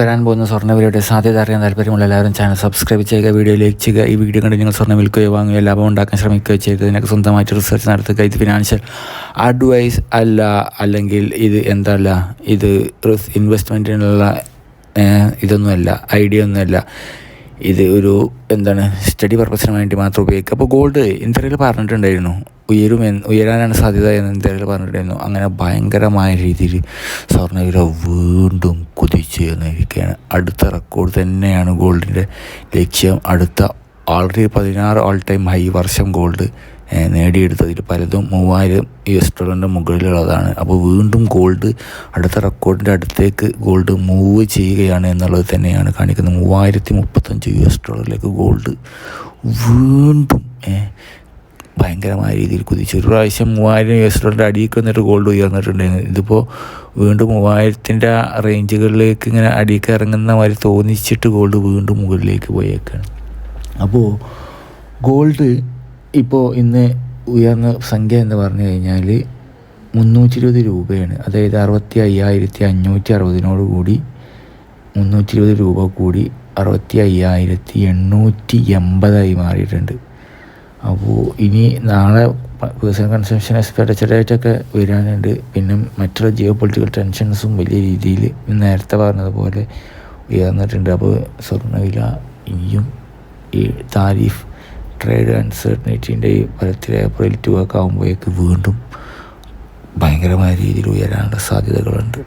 വരാൻ പോകുന്ന സ്വർണവിലയുടെ സാധ്യത അറിയാൻ താല്പര്യമുള്ള എല്ലാവരും ചാനൽ സബ്സ്ക്രൈബ് ചെയ്യുക വീഡിയോ ലൈക്ക് ചെയ്യുക ഈ വീഡിയോ കണ്ട് നിങ്ങൾ സ്വർണം വിൽക്കുകയോ വാങ്ങുകയോ ലാഭം ഉണ്ടാക്കാൻ ശ്രമിക്കുകയോ ചെയ്യുക ഇതിനൊക്കെ സ്വന്തമായിട്ട് റിസർച്ച് നടത്തുക. ഇത് ഫിനാൻഷ്യൽ അഡ്വൈസ് അല്ല അല്ലെങ്കിൽ ഇത് എന്തല്ല ഇത് ഇൻവെസ്റ്റ്മെന്റിനുള്ള ഇതൊന്നുമല്ല ഐഡിയ ഒന്നുമല്ല. ഇത് ഒരു എന്താണ് സ്റ്റഡി പർപ്പസിന് വേണ്ടി മാത്രം ഉപയോഗിക്കുക. അപ്പോൾ ഗോൾഡ് ഇന്ത്യയിൽ പറഞ്ഞിട്ടുണ്ടായിരുന്നു. ഉയരുമെന്ന് ഉയരാനാണ് സാധ്യത എന്ന് ഇന്ത്യയിൽ പറഞ്ഞിട്ടുണ്ടായിരുന്നു. അങ്ങനെ ഭയങ്കരമായ രീതിയിൽ സ്വർണവില വീണ്ടും കുതിച്ച് എന്നിരിക്കുകയാണ് അടുത്ത റെക്കോർഡ് തന്നെയാണ് ഗോൾഡിന്റെ ലക്ഷ്യം. അടുത്ത ആൾറെഡി പതിനാറ് ഓൾ ടൈം ഹൈ വർഷം ഗോൾഡ് നേടിയെടുത്തതിൽ പലതും മൂവായിരം യു എസ് ഡോളറിന്റെ മുകളിലുള്ളതാണ്. അപ്പോൾ വീണ്ടും ഗോൾഡ് അടുത്ത റെക്കോർഡിന്റെ അടുത്തേക്ക് ഗോൾഡ് മൂവ് ചെയ്യുകയാണ് എന്നുള്ളത് തന്നെയാണ് കാണിക്കുന്നത്. മൂവായിരത്തി മുപ്പത്തഞ്ച് യു എസ് ഡോളറിലേക്ക് ഗോൾഡ് വീണ്ടും ഭയങ്കരമായ രീതിയിൽ കുതിച്ചു. ഒരു പ്രാവശ്യം മൂവായിരം യു എസ് ഡോളറിന്റെ അടിയിലേക്ക് വന്നിട്ട് ഗോൾഡ് ഉയർന്നിട്ടുണ്ടായിരുന്നു. ഇതിപ്പോൾ വീണ്ടും മൂവായിരത്തിന്റെ റേഞ്ചുകളിലേക്ക് ഇങ്ങനെ അടിയിലേക്ക് ഇറങ്ങുന്ന മാതിരി തോന്നിച്ചിട്ട് ഗോൾഡ് വീണ്ടും മുകളിലേക്ക് പോയേക്കാണ്. അപ്പോൾ ഗോൾഡ് ഇപ്പോൾ ഇന്ന് ഉയർന്ന സംഖ്യ എന്ന് പറഞ്ഞു കഴിഞ്ഞാൽ മുന്നൂറ്റി ഇരുപത് രൂപയാണ്. അതായത് അറുപത്തി അയ്യായിരത്തി അഞ്ഞൂറ്റി അറുപതിനോട് കൂടി മുന്നൂറ്റി ഇരുപത് രൂപ കൂടി അറുപത്തി അയ്യായിരത്തി എണ്ണൂറ്റി എൺപതായി മാറിയിട്ടുണ്ട്. അപ്പോൾ ഇനി നാളെ പേഴ്സണൽ കൺസംഷൻ എക്സ്പെൻഡിച്ചർ ആയിട്ടൊക്കെ വരാനുണ്ട്. പിന്നെ മറ്റുള്ള ജിയോ പൊളിറ്റിക്കൽ ടെൻഷൻസും വലിയ രീതിയിൽ നേരത്തെ പറഞ്ഞതുപോലെ ഉയർന്നിട്ടുണ്ട്. അപ്പോൾ സ്വർണവില ഇനിയും ഈ താരിഫ് ട്രേഡ് അൺസർട്ടനിറ്റീന്റെ ഫലത്തിൽ ഏപ്രിൽ ടു ഒക്കെ ആകുമ്പോഴേക്ക് വീണ്ടും ഭയങ്കരമായ രീതിയിൽ ഉയരാനുള്ള സാധ്യതകളുണ്ട്.